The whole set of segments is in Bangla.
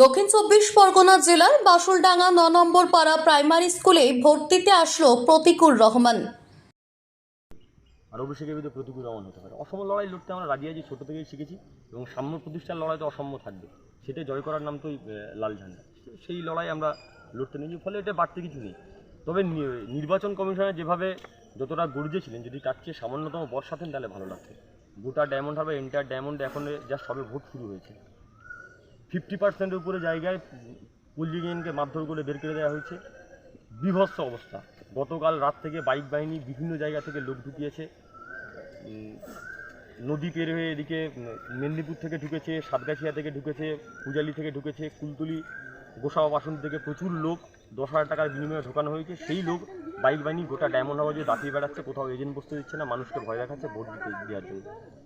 দক্ষিণ চব্বিশ পরগনা জেলার বাসুলডাঙ্গা ন নম্বর পাড়া প্রাইমারি স্কুলে ভর্তিতে আসলো প্রতিকুর রহমান। আর অভিষেকের বিরুদ্ধে প্রতিকূল রমন হতে পারে। অসম লড়াই লড়তে আমরা রাজি আছি, ছোটো থেকেই শিখেছি এবং সাম্য প্রতিষ্ঠার লড়াই তো অসম্য থাকবে। সেটাই জয় করার নাম তো লাল ঝান্ডা। সেই লড়াই আমরা লড়তে নিয়েছি ফলে এটা বাড়তে কিছু নেই। তবে নির্বাচন কমিশনে যেভাবে যতটা গর্জেছিলেন যদি তার চেয়ে সামান্যতম বর্ষাতেন, তাহলে ভালো লাগতো। গোটা ডায়মন্ড হবে এন্টার ডায়মন্ড এখন যা সবে ভোট শুরু হয়েছে। ফিফটি পার্সেন্টের উপরে জায়গায় পুলিশকে মারধর করে বের করে দেওয়া হয়েছে। বিভৎস অবস্থা। গতকাল রাত থেকে বাইক বাহিনী বিভিন্ন জায়গা থেকে লোক ঢুকিয়েছে। নদী পের হয়ে এদিকে মেদিনীপুর থেকে ঢুকেছে, সাতগাছিয়া থেকে ঢুকেছে, পূজালি থেকে ঢুকেছে, কুলতুলি, গোসাবা বাসন থেকে প্রচুর লোক, দশ হাজার টাকার বিনিময়ে ঢোকানো হয়েছে। সেই লোক, বাইক বাহিনী গোটা ডায়মন্ড হাউসে দাপিয়ে বেড়াচ্ছে, কোথাও এজেন্ট বসতে দিচ্ছে না, মানুষকে ভয় দেখাচ্ছে, ভোট দিতে দেওয়ার জন্য।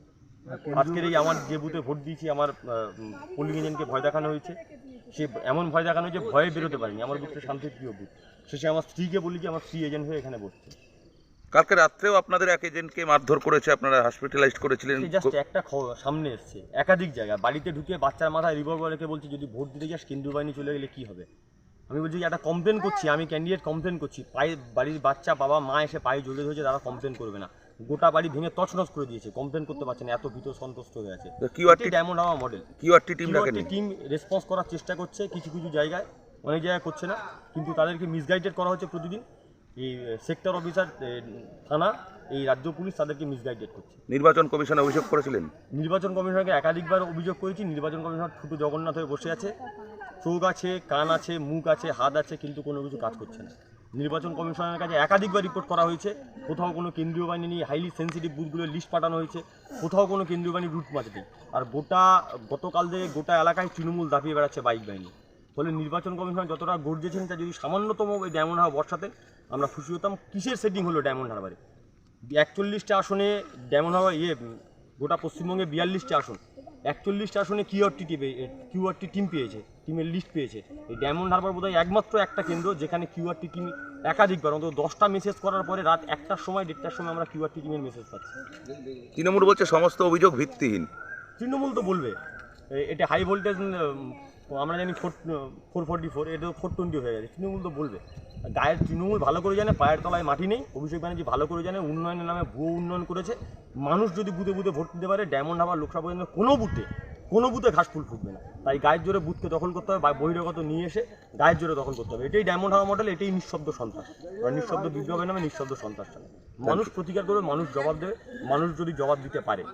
আজকের এই আমার যে বুথে ভোট দিয়েছি আমার পোলিং এজেন্টকে ভয় দেখানো হয়েছে। সে এমন ভয় দেখানো হয়েছে ভয়ে বেরোতে পারিনি। আমার বুথটা শান্তির প্রিয় বুথ। শেষে আমার স্ত্রীকে বলি যে আমার স্ত্রী এজেন্ট হয়ে এখানে বসছে। কালকে রাত্রেও আপনাদের এক এজেন্টকে মারধর করেছে আপনারা হসপিটালাইজড করেছিলেন। জাস্ট একটা সামনে এসছে একাধিক জায়গা বাড়িতে ঢুকে বাচ্চার মাথায় রিভলভার রেখে বলছে যদি ভোট দিতে যাস কেন্দ্রীয় বাহিনী চলে গেলে কি হবে? আমি বলছি একটা কমপ্লেন করছি আমি ক্যান্ডিডেট কমপ্লেন করছি। পায়ে বাড়ির বাচ্চা বাবা মা এসে পায়ে জড়িয়ে ধরেছে তারা কমপ্লেন করবে না। গোটা বাড়ি ভেঙে তছনছ করে দিয়েছে কমপ্লেন করতে পারছে না এত ভীত সন্তুষ্ট হয়ে আছে। কিউআরটি ডায়মন্ড হাওয়া model QRT team team response করার চেষ্টা করছে কিছু কিছু জায়গায় অনেক জায়গায় করছে না কিন্তু তাদেরকে মিসগাইডেড করা হচ্ছে প্রতিদিন। এই সেক্টর অফিসার থানা এই রাজ্য পুলিশ তাদেরকে মিসগাইডেড করছে। নির্বাচন কমিশনে অভিযোগ করেছিলেন? নির্বাচন কমিশনকে একাধিকবার অভিযোগ করেছি। নির্বাচন কমিশনার ছোটো জগন্নাথ হয়ে বসে আছে। চোখ আছে, কান আছে, মুখ আছে, হাত আছে, কিন্তু কোনো কিছু কাজ করছে না। নির্বাচন কমিশনের কাছে একাধিকবার রিপোর্ট করা হয়েছে, কোথাও কোনো কেন্দ্রীয় বাহিনী নিয়ে হাইলি সেন্সিটিভ বুথগুলোর লিস্ট পাঠানো হয়েছে, কোথাও কোনো কেন্দ্রীয় বাহিনী রুট মাঝে আর গোটা, গতকাল থেকে গোটা এলাকায় তৃণমূল দাপিয়ে বেড়াচ্ছে বাইক বাহিনী। ফলে নির্বাচন কমিশন যতটা গর্জেছেন তা যদি সামান্যতম ওই ডায়মন্ড হাওয়া বর্ষাতে, আমরা খুশি হতাম, কিসের সেটিং হলো ডায়মন্ড হারবারে? একচল্লিশটা আসনে ডায়মন্ড হাওয়া ইয়ে গোটা পশ্চিমবঙ্গে বিয়াল্লিশটা আসন। একচল্লিশটা আসনে কিউআরটি টিপে কিউআরটি টিম পেয়েছে টিমের লিস্ট পেয়েছে। এই ডায়মন্ড হারবার বোধহয় একমাত্র একটা কেন্দ্র যেখানে কিউআরটি টিম একাধিকবার অন্তত দশটা মেসেজ করার পরে রাত একটার সময় দেড়টার সময় আমরা কিউআরটি টিমের মেসেজ পাচ্ছি। তৃণমূল বলছে সমস্ত অভিযোগ ভিত্তিহীন। তৃণমূল তো বলবে এটা হাই ভোল্টেজ আমরা জানি ফোর ফোর ফোর্টি ফোর, এটা ফোর টোয়েন্টি হয়ে গেছে। তৃণমূল তো বলবে। গায়ের তৃণমূল ভালো করে জানে, পায়ের তলায় মাটি নেই। অভিষেক ব্যানার্জি ভালো করে জানে, উন্নয়নের নামে ভুয়ো উন্নয়ন করেছে। মানুষ যদি বুথে বুথে ভোট দিতে পারে, ডায়মন্ড হাবার লোকসভা পর্যন্ত কোনো বুথে কোনো বুথে ঘাস ফুল ফুটবে না। তাই গায়ের জোরে বুথকে দখল করতে হবে, বা বহিরাগত নিয়ে এসে গায়ের জোরে দখল করতে হবে। এটাই ডায়মন্ড হাওয়া মডেল এটাই নিঃশব্দ সন্ত্রাস। নিঃশব্দ বিপ্লবের নামে নিঃশব্দ সন্ত্রাস মানুষ প্রতিকার করবে, মানুষ জবাব দেবে, মানুষ যদি জবাব দিতে পারে।